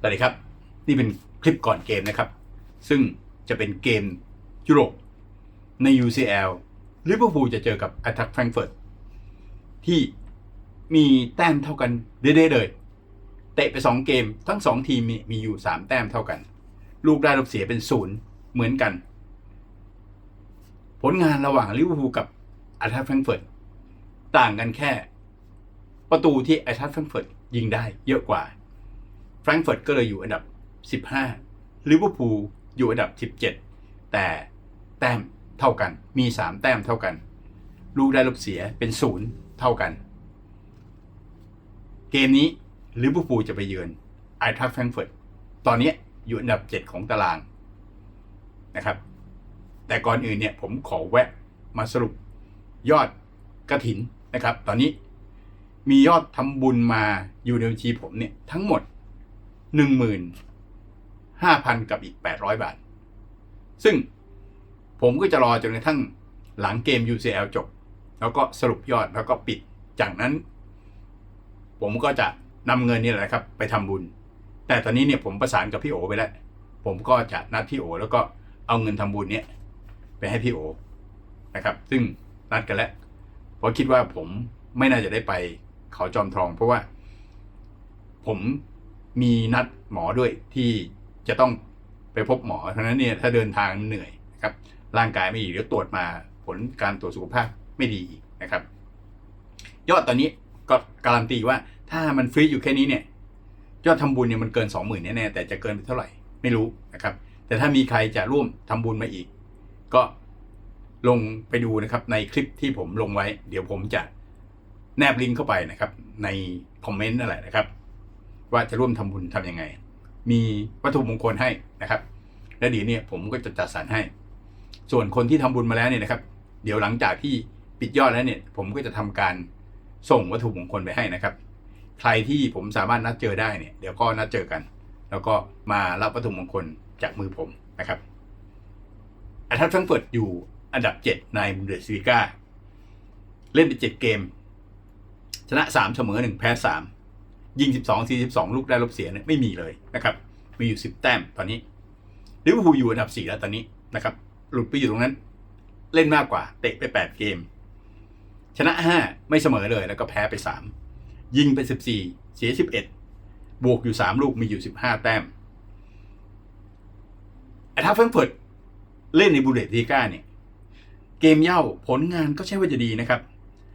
สวัสดีครับ นี่เป็นคลิปก่อนเกมนะครับ ซึ่งจะเป็นเกมยุโรปใน UCL ลิเวอร์พูลจะเจอกับ a t t a c k Frankfurt ที่มีแต้มเท่ากันเด้ๆเลย เตะไป 2 เกมทั้ง 2 ทีมมีอยู่ 3 แต้มเท่ากัน ลูกได้ลูกเสียเป็นศูนย์เหมือนกัน ผลงานระหว่างลิเวอร์พูลกับ a t t a c k Frankfurt ต่างกันแค่ ประตูที่ a t t a c k Frankfurt ยิงได้เยอะกว่า แฟรงก์เฟิร์ตก็เลยอยู่อันดับ 15ลิเวอร์พูลอยู่อันดับ 17 แต่แต้มเท่ากันมี 3 แต้มเท่ากัน ลูกได้ลูกเสียเป็นศูนย์เท่ากัน เกมนี้ลิเวอร์พูลจะไปเยือนไอทักแฟรงก์เฟิร์ตตอนนี้อยู่อันดับ 7 ของตารางนะครับ แต่ก่อนอื่นเนี่ยผมขอแวะมาสรุปยอดกระถินนะครับ ตอนนี้มียอดทำบุญมาอยู่ในบัญชีผมเนี่ยทั้งหมด หนึ่งหมื่นห้าพันกับอีกแปดร้อยบาท ซึ่งผมก็จะรอจนกระทั่งหลังเกม UCL จบ แล้วก็สรุปยอดแล้วก็ปิด จากนั้น ผมก็จะนำเงินนี่แหละครับ ไปทำบุญ แต่ตอนนี้เนี่ยผมประสานกับพี่โอไปแล้ว ผมก็จะนัดพี่โอ แล้วก็เอาเงินทำบุญเนี่ยไปให้พี่โอนะครับ ซึ่งนัดกันแล้วเพราะคิดว่าผมไม่น่าจะได้ไปเขาจอมทอง เพราะว่าผม มีนัดหมอด้วยที่จะต้องไปพบหมอเพราะฉะนั้นเนี่ยถ้าเดินทางเหนื่อยนะครับร่างกายไม่ดีเดี๋ยวตรวจมาผลการตรวจสุขภาพไม่ดีอีกนะครับ ยอดตอนนี้ก็การันตีว่าถ้ามันฟรีอยู่แค่นี้เนี่ยยอดทำบุญเนี่ยมันเกินสองหมื่นแน่ๆแต่จะเกินไปเท่าไหร่ไม่รู้นะครับ แต่ถ้ามีใครจะร่วมทำบุญมาอีก ก็ลงไปดูนะครับในคลิปที่ผมลงไว้ เดี๋ยวผมจะแนบลิงก์เข้าไปนะครับ ในคอมเมนต์นั่นแหละนะครับ ว่าจะร่วมทำบุญทำยังไง มีวัตถุมงคลให้นะครับ และเดี๋ยวเนี่ยผมก็จะจัดสรรให้ ส่วนคนที่ทำบุญมาแล้วเนี่ยนะครับ เดี๋ยวหลังจากที่ปิดยอดแล้วเนี่ย ผมก็จะทำการส่งวัตถุมงคลไปให้นะครับ ใครที่ผมสามารถนัดเจอได้เนี่ยเดี๋ยวก็นัดเจอกัน แล้วก็มารับวัตถุมงคลจากมือผมนะครับอาทัตทั้งเปิดอยู่อันดับ 7 ในบุนเดสลีกาเล่นไป7เกม ชนะ 3 เสมอ 1 แพ้ 3 ยิง 12 42 ลูกได้ลบเสียเนี่ยไม่มีเลยนะครับ มีอยู่ 10 แต้มตอนนี้ลิเวอร์พูลอยู่อันดับ 4 แล้วตอนนี้นะครับ หลุดไปอยู่ตรงนั้น เล่นมากกว่า เตะไป 8 เกม ชนะ 5 ไม่เสมอเลยแล้วก็แพ้ไป 3 ยิงไป 14 เสีย 11 บวกอยู่ 3 ลูกมีอยู่ 15 แต้มไอ้ถ้าเฟิร์งเฟิร์ตเล่นในบูเดสลีกาเนี่ยเกมเย่าผลงานก็ใช่ว่าจะดีนะครับ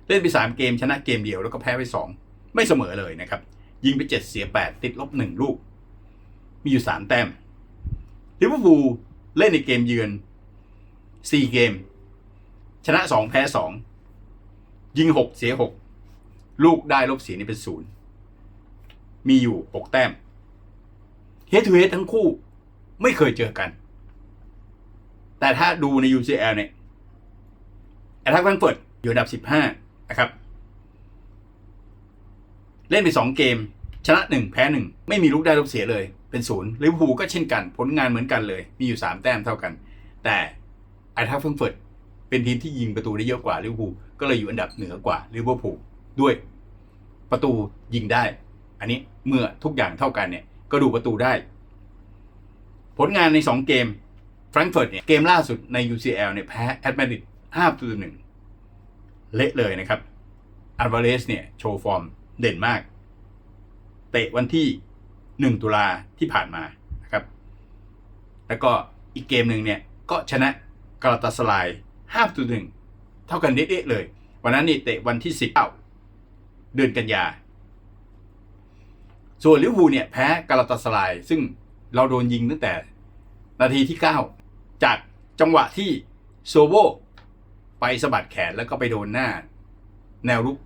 เล่นไป 3 เกมชนะเกมเดียวแล้วก็แพ้ไป 2 ไม่เสมอเลยนะครับ ยิงไป7เสีย8ติดลบ1ลูก มีอยู่3แต้มลิเวอร์พูลเล่นในเกมเยือน4เกม ชนะ2แพ้2ยิง6เสีย6ลูกได้ลบเสียนี่เป็นศูนย์มีอยู่6แต้มเฮดทูเฮดทั้งคู่ไม่เคยเจอกัน แต่ถ้าดูใน UCL เนี่ยแอตแทกแฟรงก์เฟิร์ตอยู่อันดับ 15 นะครับ เล่นไป 2 เกม ชนะ 1 แพ้ 1 ไม่มีลูกได้ลูกเสียเลย เป็นศูนย์ลิเวอร์พูลก็เช่นกัน ผลงานเหมือนกันเลย มีอยู่ 3 แต้มเท่ากัน แต่ไอทักแฟรงเฟิร์ตเป็นทีมที่ยิงประตูได้เยอะกว่าลิเวอร์พูลก็เลยอยู่อันดับเหนือกว่าลิเวอร์พูลด้วยประตูยิงได้ อันนี้เมื่อทุกอย่างเท่ากันเนี่ยก็ดูประตูได้ ผลงานใน 2 เกมแฟรงก์เฟิร์ตเนี่ยเกมล่าสุดใน UCL เนี่ยแพ้แอตมาดริด5ประตูต่อหนึ่งเละเลยนะครับอัลวาเรสเนี่ยโชว์ฟอร์ม เด่นมาก เตะวันที่ 1 ตุลาที่ผ่านมานะครับ แล้วก็อีกเกมหนึ่งเนี่ย ก็ชนะกาลาตาสลาย5ประตูหนึ่งเท่ากันเด๊ะเลย วันนั้นนี่เตะวันที่ 19 เดือนกันยา ส่วนลิเวอร์พูลเนี่ยแพ้กาลาตาสลาย ซึ่งเราโดนยิงตั้งแต่นาทีที่ 9 จากจังหวะที่โซโบไปสะบัดแขนแล้วก็ไปโดนหน้า แนวรุก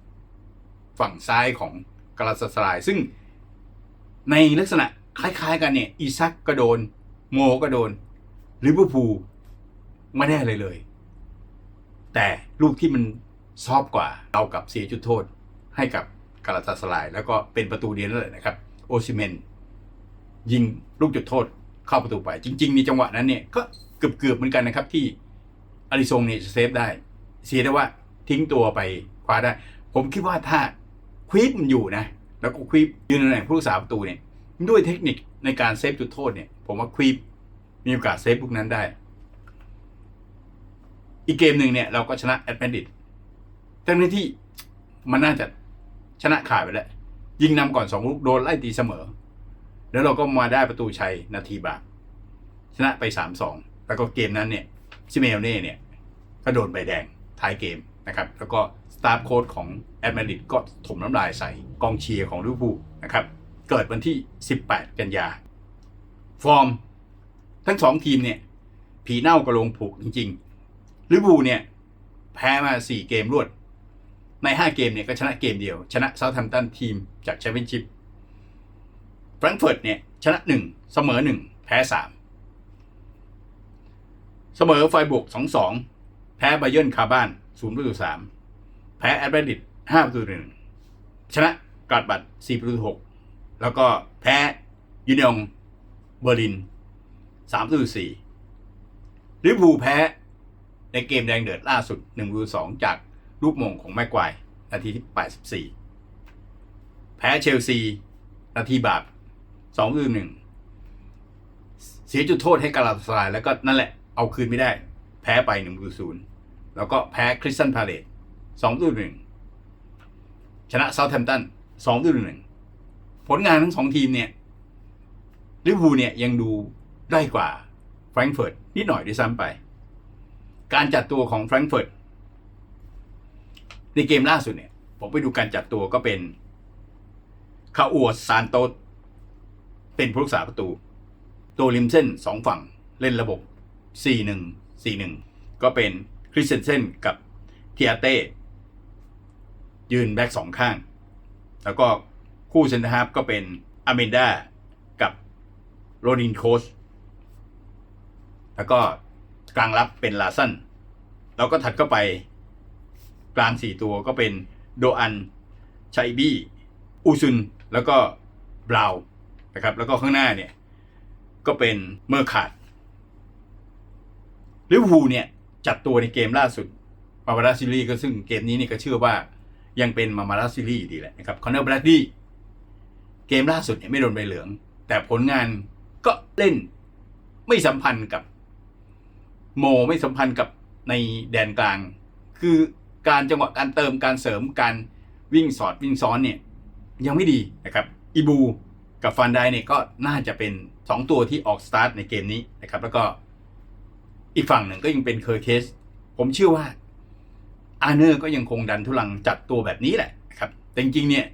ฝั่งซ้ายของกาลาตาสลาย ซึ่งในลักษณะคล้ายๆกันเนี่ยอีซักก็โดน โมก็โดนลิเวอร์พูลไม่ได้อะไรเลย แต่ลูกที่มันซอบกว่าเอากับเสียจุดโทษให้กับกาลาตาสลาย แล้วก็เป็นประตูเดียวนั่นแหละนะครับ โอซิเมน ยิงลูกจุดโทษเข้าประตูไป จริง ๆ ในจังหวะนั้นเนี่ยก็เกือบๆเหมือนกันนะครับ ที่อาริซงเนี่ยจะเซฟได้ เสียได้ว่าทิ้งตัวไปคว้าได้ ผมคิดว่าถ้า ควีปมันอยู่นะ แล้วก็ควีปยืนในตำแหน่งผู้รักษาประตูเนี่ยด้วยเทคนิคในการเซฟจุดโทษเนี่ย ผมว่าควีปมีโอกาสเซฟพวกนั้นได้ อีกเกมหนึ่งเนี่ยเราก็ชนะแอตแลนติกทั้งที่มันน่าจะชนะขาดไปแล้ว ยิงนำก่อนสองลูกโดนไล่ตีเสมอ แล้วเราก็มาได้ประตูชัยนาทีบาปชนะไปสามสองแล้วก็เกมนั้นเนี่ยซิเมลเน่เนี่ยก็โดนใบแดงท้ายเกม นะครับแล้วก็สตาฟโค้ดของแอตแลนติกก็ถมน้ำลายใส่กองเชียร์ของลิเวอร์พูลนะครับเกิดวันที่ 18 กันยา ฟอร์ม ทั้งสองทีมเนี่ยผีเน่ากระโลงผูกจริงๆลิเวอร์พูลเนี่ยแพ้มา 4 เกมรวด ใน 5 เกมเนี่ยก็ชนะเกมเดียว ชนะเซาท์แฮมป์ตันทีมจากแชมเปี้ยนชิพแฟรงก์เฟิร์ตเนี่ยชนะ 1 เสมอ 1 แพ้ 3 เสมอไฟบวก 2-2 แพ้ไบเยิร์นคาบ้าน 0ประตู3แพ้แอตแลนติก5ประตู1ชนะกาดบัต4ประตู6แล้วก็แพ้ยูเนียงเบอร์ลิน3ประตู4ลิเวอร์พูลแพ้ในเกมแดงเดือดล่าสุด1ประตู2จากลูกมงของแม็กวายนาทีที่84แพ้เชลซีนาทีบาป2ประตู1เสียจุดโทษให้กาลาตาสรายแล้วก็นั่นแหละเอาคืนไม่ได้ แพ้ไป1ประตู0 แล้วก็แพ้คริสตันพาเลต2ประตู1ชนะเซาท์แฮมป์ตัน2ประตู1ผลงานทั้งสองทีมเนี่ยลิเวอร์พูลเนี่ยยังดูได้กว่าแฟรงก์เฟิร์ตนิดหน่อยด้วยซ้ำไป การจัดตัวของแฟรงก์เฟิร์ตในเกมล่าสุดเนี่ย ผมไปดูการจัดตัวก็เป็นคาอัวซานโตเป็นผู้รักษาประตู ตัวริมเส้นสองฝั่งเล่นระบบ 4-1 4-1 ก็เป็น ริสเซนเซนกับเทียเต้ยืนแบ็กสองข้าง แล้วก็คู่เซนเตอร์ฮาฟก็เป็นอเมนดากับโรนินโคสแล้วก็กลางรับเป็นลาสันแล้วก็ถัดเข้าไปกลางสี่ตัวก็เป็นโดอันชัยบี้อูซุน แล้วก็บราวน์นะครับ แล้วก็ข้างหน้าเนี่ย ก็เป็นเมอร์ขาดลิเวอร์พูลเนี่ย จัดตัวในเกมล่าสุดมามาราซิลีก็ซึ่งเกมนี้นี่ก็เชื่อว่ายังเป็นมามาราซิลีอยู่ดีแหละนะครับคอนเนอร์บรัดดี้เกมล่าสุดเนี่ยไม่โดนใบเหลือง แต่ผลงานก็เล่นไม่สัมพันธ์กับโมไม่สัมพันธ์กับในแดนกลาง คือการจังหวะการเติมการเสริมการวิ่งสอดวิ่งซ้อนเนี่ยยังไม่ดีนะครับอีบูกับฟันไดเนี่ยก็น่าจะเป็น 2 ตัวที่ออกสตาร์ทในเกมนี้นะครับแล้วก็ อีกฝั่งหนึ่งก็ยังเป็นเคอร์เคส ผมเชื่อว่าอาร์เนอร์ก็ยังคงดันทุลังจัดตัวแบบนี้แหละครับ แต่จริงๆเนี่ย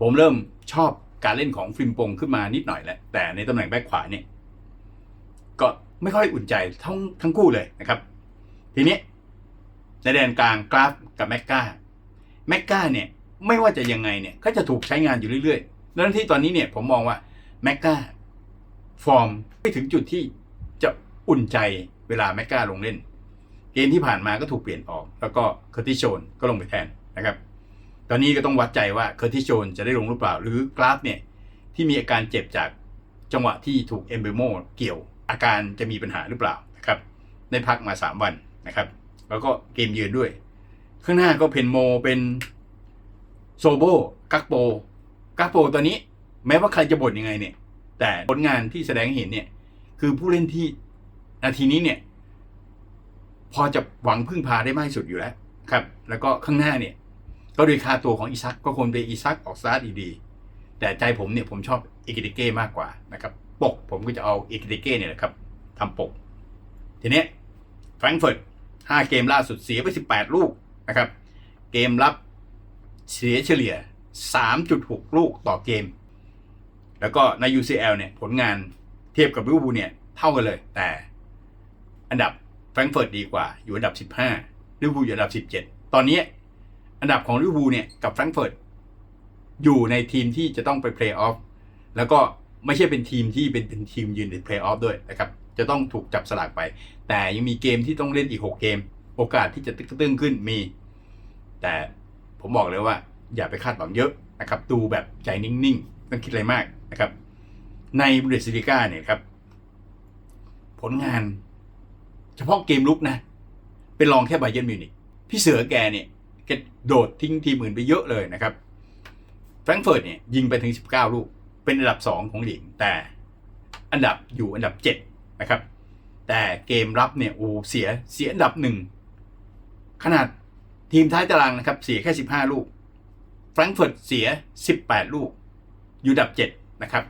ผมเริ่มชอบการเล่นของฟิมปงขึ้นมานิดหน่อยแหละ แต่ในตำแหน่งแบ็คขวาเนี่ยก็ไม่ค่อยอุ่นใจทั้งทั้งคู่เลยนะครับ ทีนี้ในแดนกลางกราฟกับแม็กกาแม็กกาเนี่ยไม่ว่าจะยังไงเนี่ยก็จะถูกใช้งานอยู่เรื่อยๆดังนั้นที่ตอนนี้เนี่ยผมมองว่าแม็กกาฟอร์มไม่ถึงจุดที่จะอุ่นใจ เวลาแมกกาลงเล่น เกมที่ผ่านมาก็ถูกเปลี่ยนออก แล้วก็เคอร์ติโชนก็ลงไปแทนนะครับ ตอนนี้ก็ต้องวัดใจว่าเคอร์ติโชนจะได้ลงหรือเปล่า หรือกราฟเนี่ยที่มีอาการเจ็บจากจังหวะที่ถูกเอมเบโมเกี่ยว อาการจะมีปัญหาหรือเปล่านะครับได้พักมา 3 วันนะครับ แล้วก็เกมยืนด้วย ข้างหน้าก็เพนโมเป็นโซโบกักโปกักโปตอนนี้ แม้ว่าใครจะบ่นยังไงเนี่ย แต่ผลงานที่แสดงให้เห็นเนี่ย คือผู้เล่นที่ นาทีนี้เนี่ย พอจะหวังพึ่งพาได้มากที่สุดอยู่แล้วครับ แล้วก็ข้างหน้าเนี่ย ก็โดยค่าตัวของอีซักก็คงเป็นอีซักออกสตาร์ทดีๆแต่ใจผมเนี่ยผมชอบเอกิเดเก้มากกว่านะครับ ปกผมก็จะเอาเอกิเดเก้เนี่ยแหละครับทำปก ทีนี้แฟรงก์เฟิร์ตห้าเกมล่าสุดเสียไปสิบแปดลูกนะครับ เกมรับเสียเฉลี่ยสามจุดหกลูกต่อเกม แล้วก็ใน UCL เนี่ยผลงานเทียบกับลิเวอร์พูลเนี่ยเท่ากันเลย แต่ อันดับแฟรงก์เฟิร์ตดีกว่าอยู่อันดับสิบห้าลิเวอร์พูลอยู่อันดับสิบเจ็ดตอนนี้อันดับของลิเวอร์พูลเนี่ยกับแฟรงก์เฟิร์ตอยู่ในทีมที่จะต้องไปเพลย์ออฟแล้วก็ไม่ใช่เป็นทีมที่เป็นเป็นทีมยืนในเพลย์ออฟด้วยนะครับจะต้องถูกจับสลากไป แต่ยังมีเกมที่ต้องเล่นอีก 6 เกม โอกาสที่จะตึ้งขึ้นมี แต่ผมบอกเลยว่าอย่าไปคาดหวังเยอะนะครับดูแบบใจนิ่งๆต้องคิดอะไรมากนะครับในบุนเดสลิก้าเนี่ยครับผลงาน เฉพาะเกมลุกนะ เป็นรองแค่ไบเยนมิวนิกพี่เสือแกเนี่ยแกโดดทิ้งทีมอื่นไปเยอะเลยนะครับแฟรงเฟิร์ตเนี่ยยิงไปถึง 19 ลูก เป็นอันดับสองของหลีกแต่อันดับอยู่อันดับเจ็ดนะครับ แต่เกมรับเนี่ยโอ้เสียเสียอันดับหนึ่งขนาดทีมท้ายตารางนะครับ เสียแค่สิบห้าลูกแฟรงเฟิร์ตเสียสิบแปดลูก อยู่อันดับเจ็ดนะครับ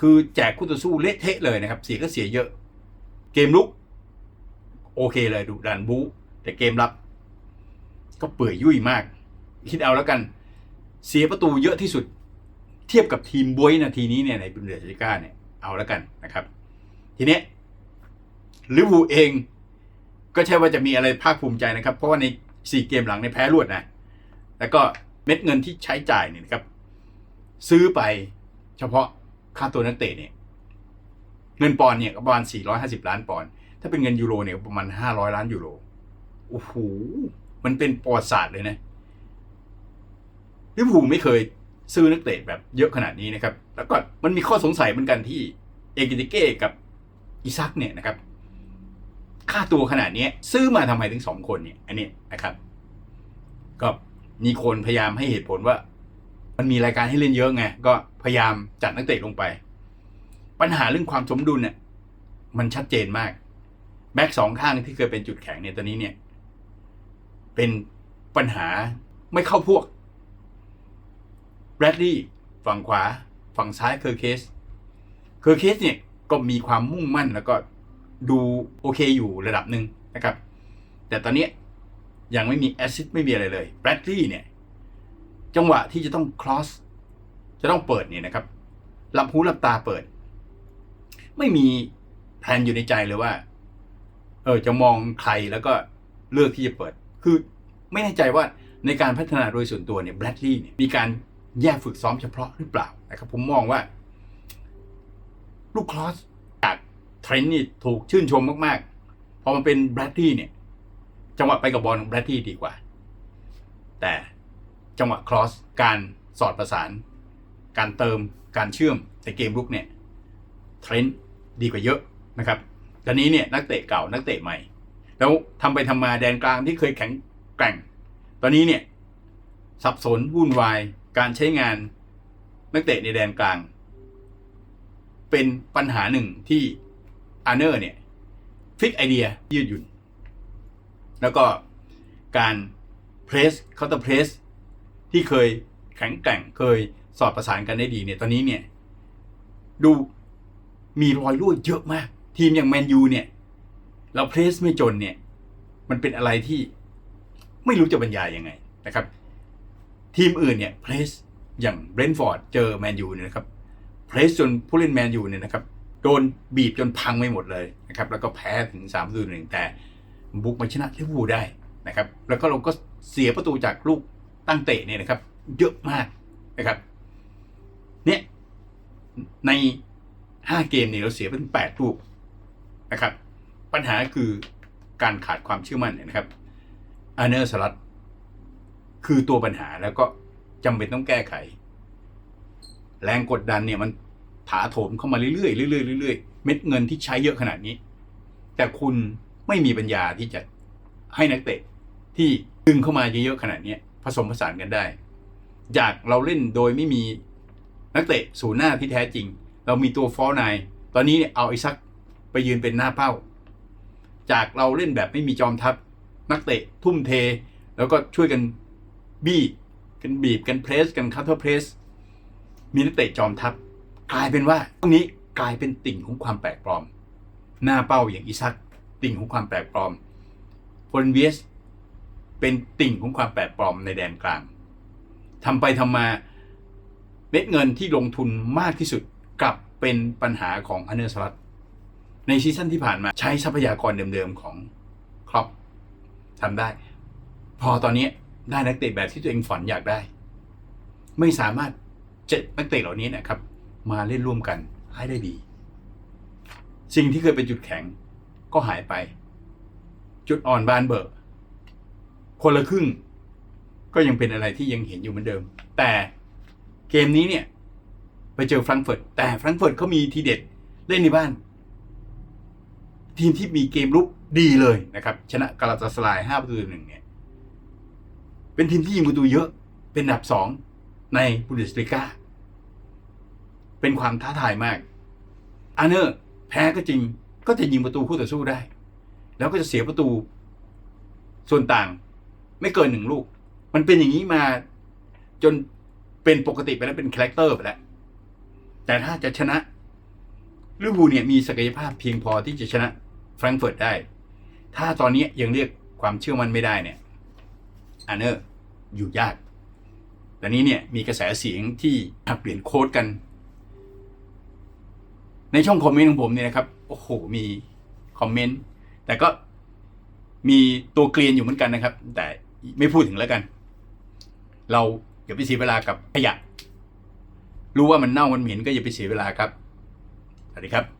คือแจกคู่ต่อสู้เละเทะเลยนะครับ เสียก็เสียเยอะ เกมลุก โอเคเลยดุดันบูแต่เกมรับ ก็เปื่อยยุ่ยมาก คิดเอาแล้วกัน เสียประตูเยอะที่สุด เทียบกับทีมบวยนาทีนี้เนี่ยในบุนเดสลิก้าเนี่ยเอาแล้วกันนะครับ ทีเนี้ยลิเวอร์พูลเองก็ใช่ว่าจะมีอะไรภาคภูมิใจนะครับ เพราะว่าในสี่เกมหลังในแพ้รวดนะ แล้วก็เม็ดเงินที่ใช้จ่ายเนี่ยนะครับ ซื้อไปเฉพาะค่าตัวนักเตะเนี่ย เงินปอนเนี่ยก็ประมาณ450 ล้านปอนด์ ถ้าเป็นเงินยูโรเนี่ยประมาณ500ล้านยูโรโอ้โหมันเป็นประวัติศาสตร์เลยนะลิเวอร์พูลไม่เคยซื้อนักเตะแบบเยอะขนาดนี้นะครับ แล้วก็มันมีข้อสงสัยเหมือนกันที่เอกิติเก้กับอิซักเนี่ยนะครับ ค่าตัวขนาดนี้ซื้อมาทำไมถึงสองคนเนี่ย อันนี้นะครับ ก็มีคนพยายามให้เหตุผลว่า มันมีรายการให้เล่นเยอะไง ก็พยายามจัดนักเตะลงไป ปัญหาเรื่องความสมดุลเนี่ยมันชัดเจนมาก แบ็กสองข้างที่เคยเป็นจุดแข็งเนี่ยตอนนี้เนี่ย เป็นปัญหาไม่เข้าพวกแบรดลีย์ฝั่งขวา ฝั่งซ้ายเคอร์เคสเคอร์เคสเนี่ยก็มีความมุ่งมั่นแล้วก็ดูโอเคอยู่ระดับหนึ่งนะครับ แต่ตอนนี้ยังไม่มีแอซิดไม่มีอะไรเลยแบรดลีย์เนี่ย จังหวะที่จะต้องคลอสจะต้องเปิดเนี่ยนะครับหลับหูหลับตาเปิด ไม่มีแผนอยู่ในใจเลยว่า เออจะมองใครแล้วก็เลือกที่จะเปิด คือไม่แน่ใจว่าในการพัฒนาโดยส่วนตัวเนี่ยแบรดลีย์เนี่ยมีการแยกฝึกซ้อมเฉพาะหรือเปล่านะครับผมมองว่า ลูกคลอสจากเทรนด์นี่ถูกชื่นชมมากๆ พอมันเป็นแบรดลีย์เนี่ยจังหวะไปกับบอลของแบรดลีย์ดีกว่า แต่จังหวะคลอสการสอดประสาน การเติมการเชื่อมในเกมลุกเนี่ยเทรนด์ดีกว่าเยอะนะครับ ตอนนี้เนี่ยนักเตะเก่านักเตะใหม่ แล้วทำไปทำมาแดนกลางที่เคยแข็งแกร่ง ตอนนี้เนี่ยสับสนวุ่นวายการใช้งานนักเตะในแดนกลาง เป็นปัญหาหนึ่งที่อาร์เนอร์เนี่ยฟิกไอเดียยืดหยุ่น แล้วก็การเพรสเคาน์เตอร์เพรสที่เคยแข็งแกร่งเคยสอดประสานกันได้ดีเนี่ยตอนนี้เนี่ยดูมีรอยรั่วเยอะมาก ทีมอย่างแมนยูเนี่ย เราเพรสไม่จนเนี่ย มันเป็นอะไรที่ไม่รู้จะบรรยายยังไงนะครับ ทีมอื่นเนี่ยเพรสอย่างเบรนท์ฟอร์ดเจอแมนยูเนี่ยนะครับเพรสจนผู้เล่นแมนยูเนี่ยนะครับโดนบีบจนพังไปหมดเลยนะครับ แล้วก็แพ้ถึง3ามตัวหนึ่งแต่บุกมาชนะลิเวอร์พูลได้นะครับ แล้วก็เราก็เสียประตูจากลูกตั้งเตะเนี่ยนะครับ เยอะมากนะครับ เนี่ยในห้าเกมเนี่ยเราเสียไปถึงแปดลูก นะครับ ปัญหาคือการขาดความเชื่อมั่นนะครับอเนอร์สลัดคือตัวปัญหาแล้วก็จำเป็นต้องแก้ไข แรงกดดันเนี่ยมันถาโถมเข้ามาเรื่อยๆเรื่อยๆเรื่อยๆเม็ดเงินที่ใช้เยอะขนาดนี้ แต่คุณไม่มีปัญญาที่จะให้นักเตะที่ดึงเข้ามาเยอะๆขนาดนี้ผสมผสานกันได้ จากเราเล่นโดยไม่มีนักเตะศูนย์หน้าที่แท้จริง เรามีตัวฟอลนายตอนนี้เนี่ยเอาไอ้ซัก ไปยืนเป็นหน้าเป้า จากเราเล่นแบบไม่มีจอมทัพ นักเตะทุ่มเท แล้วก็ช่วยกันบี้กันบีบกันเพรสกันคัตเตอร์เพรสมีนักเตะจอมทัพ กลายเป็นว่าตรงนี้กลายเป็นติ่งของความแปลกปลอม หน้าเป้าอย่างอิซักติ่งของความแปลกปลอมโฟนเวียสเป็นติ่งของความแปลกปลอมในแดนกลางทำไปทำมาเม็ดเงินที่ลงทุนมากที่สุดกลับเป็นปัญหาของอนเนอร์สลัต ในซีซั่นที่ผ่านมาใช้ทรัพยากรเดิมๆของครอปทำได้ พอตอนนี้ได้นักเตะแบบที่ตัวเองฝันอยากได้ ไม่สามารถเจ็ดนักเตะเหล่านี้นะครับ มาเล่นร่วมกันให้ได้ดี สิ่งที่เคยเป็นจุดแข็งก็หายไป จุดอ่อนบานเบอร์คนละครึ่ง ก็ยังเป็นอะไรที่ยังเห็นอยู่เหมือนเดิม แต่เกมนี้เนี่ย ไปเจอแฟรงเฟิร์ตแต่แฟรงเฟิร์ตเขามีทีเด็ดเล่นในบ้าน ทีมที่มีเกมลุกดีเลยนะครับ ชนะกาลาตาสลายห้าประตูต่อหนึ่งเนี่ย เป็นทีมที่ยิงประตูเยอะ เป็นอันดับสองในบุนเดสลิก้า เป็นความท้าทายมากอาร์เนอร์แพ้ก็จริง ก็จะยิงประตูคู่ต่อสู้ได้ แล้วก็จะเสียประตู ส่วนต่างไม่เกินหนึ่งลูก มันเป็นอย่างนี้มาจนเป็นปกติไปแล้วเป็นคาแรคเตอร์ไปแล้ว แต่ถ้าจะชนะลิเวอร์พูลเนี่ยมีศักยภาพเพียงพอที่จะชนะ แฟรงก์เฟิร์ตได้ ถ้าตอนนี้ยังเรียกความเชื่อมั่นไม่ได้เนี่ยอาร์เนอร์อยู่ยากแต่นี้เนี่ยมีกระแสเสียงที่เปลี่ยนโค้ดกัน ในช่องคอมเมนต์ของผมเนี่ยนะครับโอ้โหมีคอมเมนต์แต่ก็มีตัวเกลียนอยู่เหมือนกันนะครับ แต่ไม่พูดถึงแล้วกัน เราอย่าไปเสียเวลากับขยะ รู้ว่ามันเน่ามันเหม็นก็อย่าไปเสียเวลาครับ สวัสดีครับ